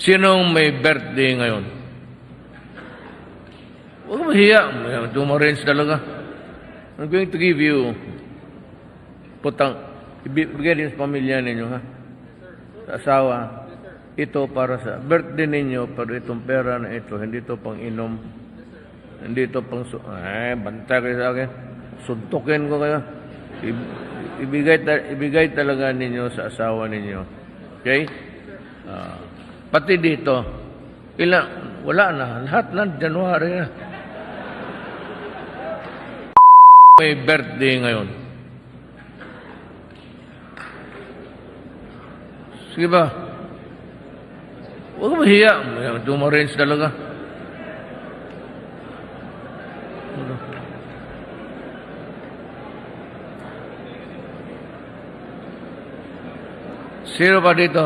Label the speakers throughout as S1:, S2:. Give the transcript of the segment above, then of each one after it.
S1: Sinong may birthday ngayon? Huwag mahiya. Tumarin's talaga. I'm going to give you putang, ibigay din sa pamilya ninyo, ha? Sa asawa. Ito para sa birthday ninyo, pero itong pera na ito, hindi ito pang inom. Hindi ito pang, su- eh, banta kayo sa akin. Suntukin ko kayo. Ibigay, ibigay talaga ninyo sa asawa ninyo. Okay? Ah, pati dito, ilang, wala na, lahat na, January na. May birthday ngayon. Sige ba? Huwag mahiya. Tumarin's talaga. Sino ba? Dito.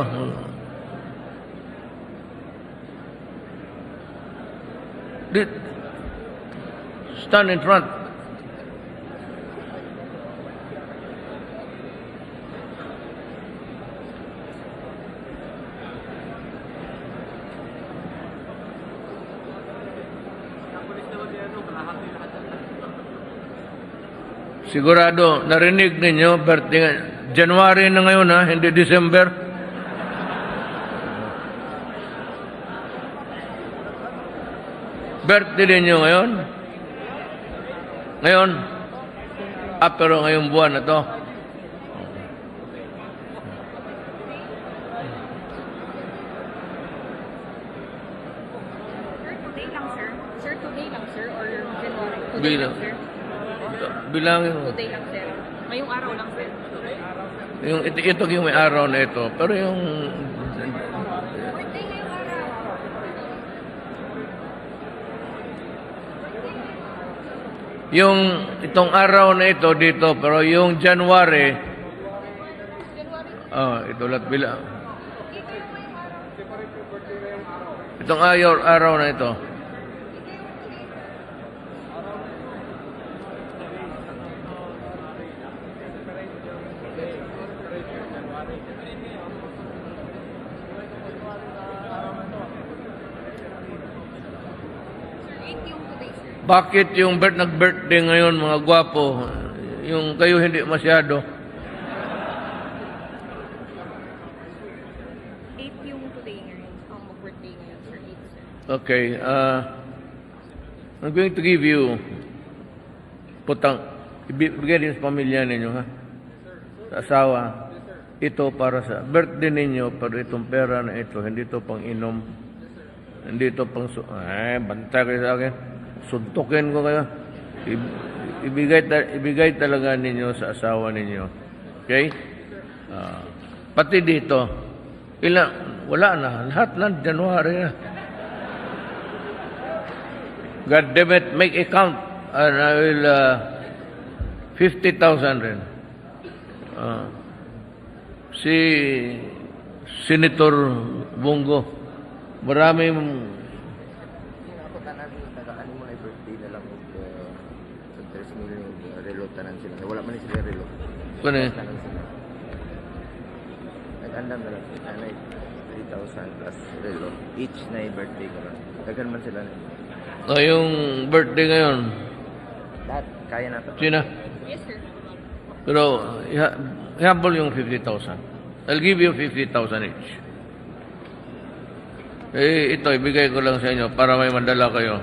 S1: Stand in front. Sigurado, narinig ninyo, January na ngayon ha, hindi December. Birthday ninyo ngayon? Ngayon? Ah, pero ngayong buwan na to.
S2: Today lang, sir,
S1: Bilang.
S2: lang, sir.
S1: Bilangin mo.
S2: Today lang, sir. Ngayong araw lang, sir.
S1: Yung, ito, ito yung may araw na ito. Pero yung...
S2: Birthday ngayong araw.
S1: Yung itong araw na ito dito, pero yung January, oh, ito lahat bilang. Itong ayaw, araw na ito. Bakit yung birth, nag-birthday ngayon, mga gwapo, yung kayo hindi masyado?
S2: 8 yung today ngayon. Ang mag-birthday ngayon, sir. 8, sir.
S1: Okay, uh, I'm going to give you putang, ibigay din sa pamilya ninyo, ha? Sa asawa. Ito para sa birthday ninyo, pero itong pera na ito, hindi ito pang inom. Hindi ito pang, su- eh, banta kayo sa akin. Suntukin ko kayo. Ibigay, ibigay talaga ninyo sa asawa ninyo. Okay? Ah, pati dito, ilang, wala na, lahat na, January na. God damn it, make a count. And I will, uh, 50,000 rin. Uh, si Senator Bongo, maraming
S3: Ako tanan tagaan mo na birthday na lang og uh, sa 3 million uh, relo tanan sila. Wala man ni sila relo.
S1: Kuno.
S3: Tanan sila. Nag-andam na lang sila na 3,000 plus relo. Each na yung birthday ko lang. Dagan man sila.
S1: Oh, yung birthday ngayon,
S3: Lahat kaya na to.
S1: Sina?
S2: Yes, sir.
S1: Pero, ihabol yung 50,000. I'll give you 50,000 each. Eh, ito, ibigay ko lang sa inyo para may mandala kayo.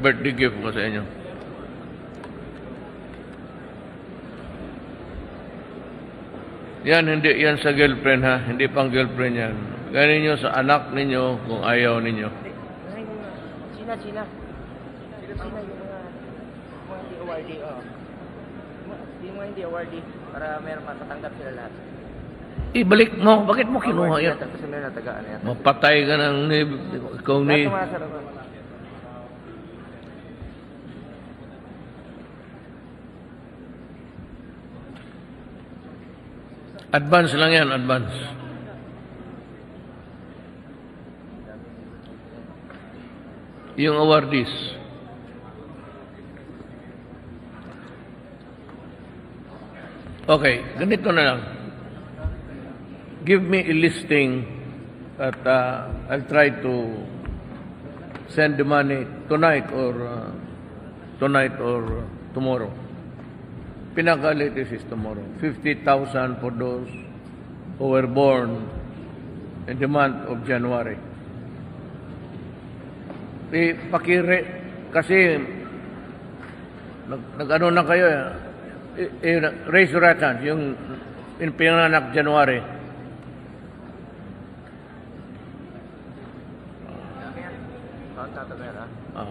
S1: Birthday gift ko sa inyo. Yan, hindi yan sa girlfriend ha. Hindi pang girlfriend yan. Ganin nyo sa anak ninyo kung ayaw ninyo.
S3: China, China. China yung mga mga hindi awardee. Oh. Yung mga hindi awardee para meron matatanggap sila lahat.
S1: Ibalik mo. Bakit mo kinuha yan?
S3: Kasi meron natagaan.
S1: Mapatay ka ng ni, ikaw ni...
S3: Lahat
S1: Advance lang yan, advance. Yung awardees. Okay, ganito na lang. Give me a listing At uh, I'll try to send the money tonight or uh, tonight or tomorrow. Pinaka-latest is tomorrow. 50,000 for those who were born in the month of January. Eh, pakire, kasi nag, nag-ano na kayo eh, eh, raise your right hand, yung, yung pinanganak January.
S3: Count ah.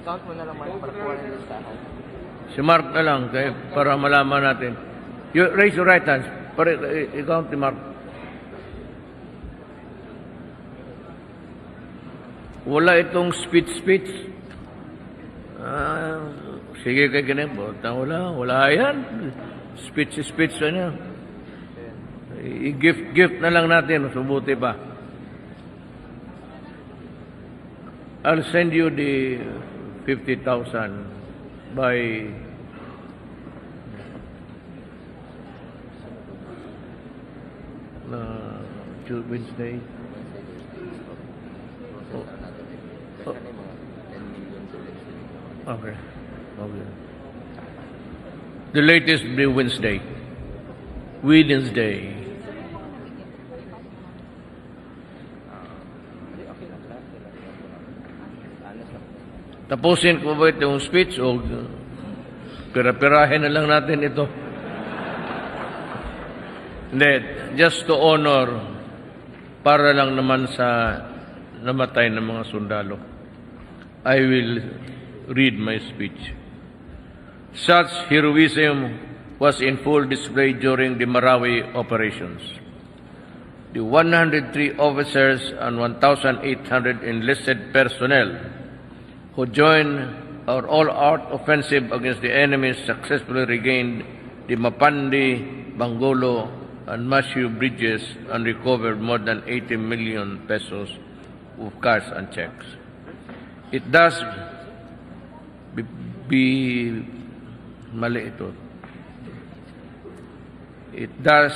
S3: Count mo na lang ng listahan.
S1: Si Mark na lang kaya para malaman natin. You, raise your right hands. Para i- i-count ni Mark. Wala itong speech-speech. Ah, sige kay. Bota, wala. Wala yan. Speech-speech ano. I-gift-gift na lang natin. Subuti pa. I'll send you the 50,000 by uh, Wednesday. Oh. Oh. Okay. Okay. The latest be Wednesday. Wednesday. Tapusin ko ba itong speech o uh, pira-pirahin na lang natin ito? Hindi, just to honor para lang naman sa namatay ng mga sundalo. I will read my speech. Such heroism was in full display during the Marawi operations. The 103 officers and 1,800 enlisted personnel who joined our all-out offensive against the enemy successfully regained the Mapandi, Bangolo, and Mashu bridges and recovered more than 80 million pesos of cash and checks. It does be, be mali ito. It does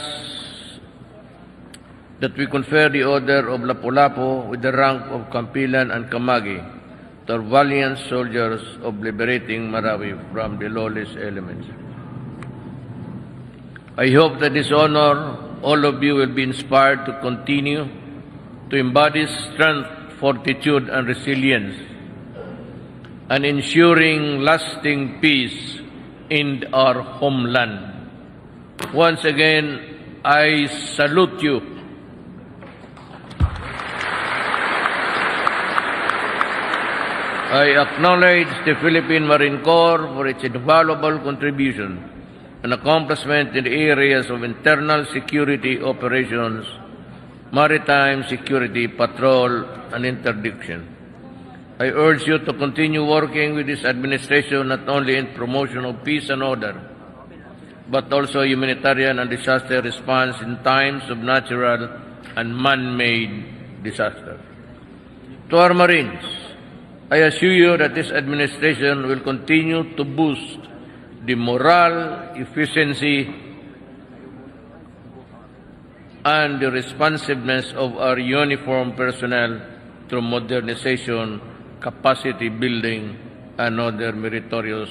S1: that we confer the order of Lapu-Lapu with the rank of Kampilan and Kamagi our valiant soldiers of liberating Marawi from the lawless elements. I hope that this honor, all of you will be inspired to continue to embody strength, fortitude, and resilience, and ensuring lasting peace in our homeland. Once again, I salute you. I acknowledge the Philippine Marine Corps for its invaluable contribution and accomplishment in the areas of internal security operations, maritime security, patrol, and interdiction. I urge you to continue working with this administration not only in promotion of peace and order, but also humanitarian and disaster response in times of natural and man-made disaster. To our Marines, I assure you that this administration will continue to boost the morale, efficiency, and the responsiveness of our uniformed personnel through modernization, capacity building, and other meritorious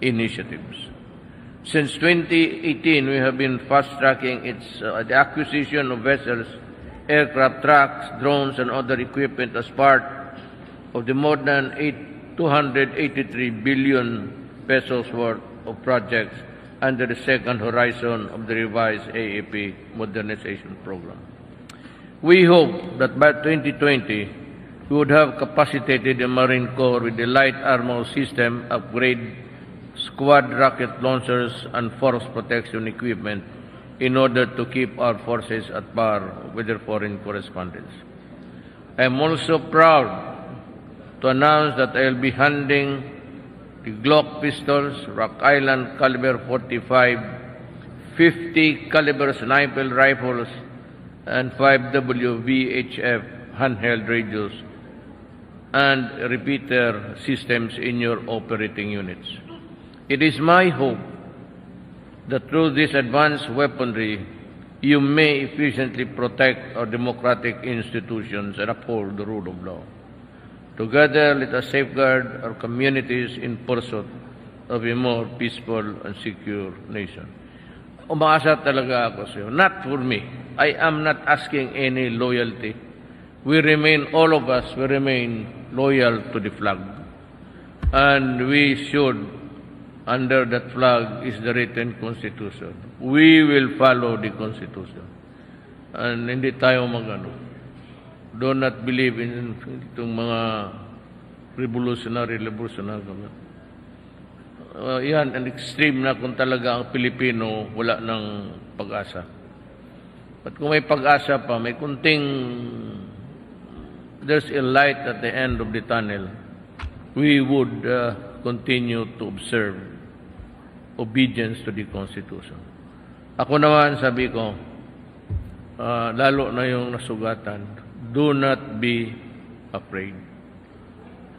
S1: initiatives. Since 2018, we have been fast-tracking its uh, the acquisition of vessels, aircraft, trucks, drones, and other equipment as part of the more than eight, 283 billion pesos worth of projects under the second horizon of the revised AAP modernization program. We hope that by 2020, we would have capacitated the Marine Corps with the light armor system upgrade, squad rocket launchers, and force protection equipment in order to keep our forces at par with their foreign correspondents. I am also proud to announce that I will be handing the Glock pistols, Rock Island caliber 45, 50 caliber sniper rifles, and 5W VHF handheld radios and repeater systems in your operating units. It is my hope that through this advanced weaponry, you may efficiently protect our democratic institutions and uphold the rule of law. Together, let us safeguard our communities in pursuit of a more peaceful and secure nation. Umaasa talaga ako sa iyo. Not for me. I am not asking any loyalty. We remain, all of us, we remain loyal to the flag. And we should, under that flag is the written constitution. We will follow the constitution. And hindi tayo magano. Do not believe in itong mga revolutionary, revolutionary. Uh, yan, an extreme na kung talaga ang Pilipino wala ng pag-asa. At kung may pag-asa pa, may kunting there's a light at the end of the tunnel, we would uh, continue to observe obedience to the Constitution. Ako naman, sabi ko, uh, lalo na yung nasugatan, do not be afraid.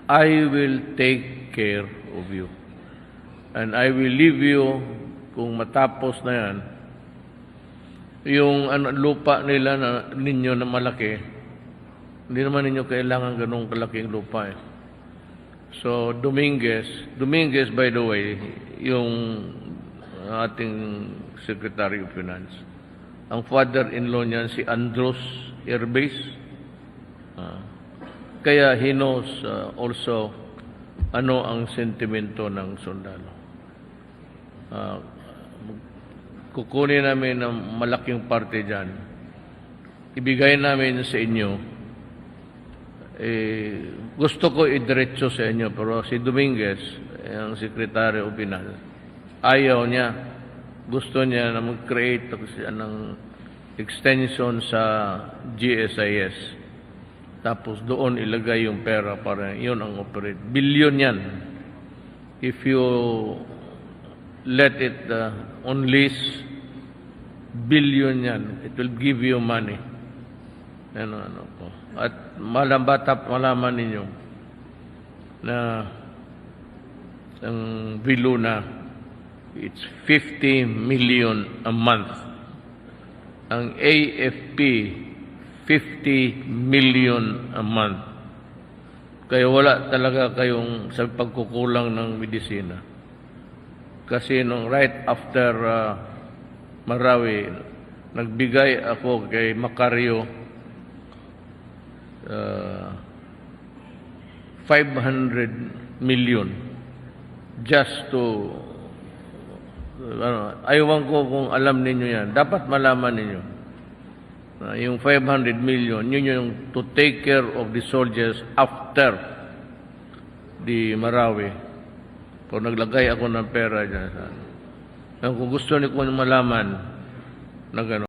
S1: I will take care of you. And I will leave you, kung matapos na yan, yung ano, lupa nila na ninyo na malaki, hindi naman ninyo kailangan ganong kalaking lupa eh. So, Dominguez, Dominguez by the way, yung ating Secretary of Finance, ang father-in-law niyan si Andros Airbase. Ah. kaya he knows uh, also ano ang sentimento ng sundalo. Ah, kukunin namin ng malaking parte dyan. Ibigay namin sa inyo. Eh, gusto ko idiretso sa inyo, pero si Dominguez, eh, ang Secretary of Finance, ayaw niya. Gusto niya na mag-create ng extension sa GSIS. Tapos doon ilagay yung pera para yun ang operate. Billion yan. If you let it uh, on lease, billion yan. It will give you money. Ano, ano po. At malambata, malaman ninyo na ang bilo na it's 50 million a month. Ang AFP 50 million a month. Kaya wala talaga kayong sa pagkukulang ng medisina. Kasi nung right after uh, Marawi, nagbigay ako kay Macario uh, 500 million just to ano, ayawan ko kung alam ninyo yan. Dapat malaman ninyo. Na yung 500 million, yun yung to take care of the soldiers after the Marawi. Kung naglagay ako ng pera dyan sa ano. Kung gusto niyo ko malaman na gano'n,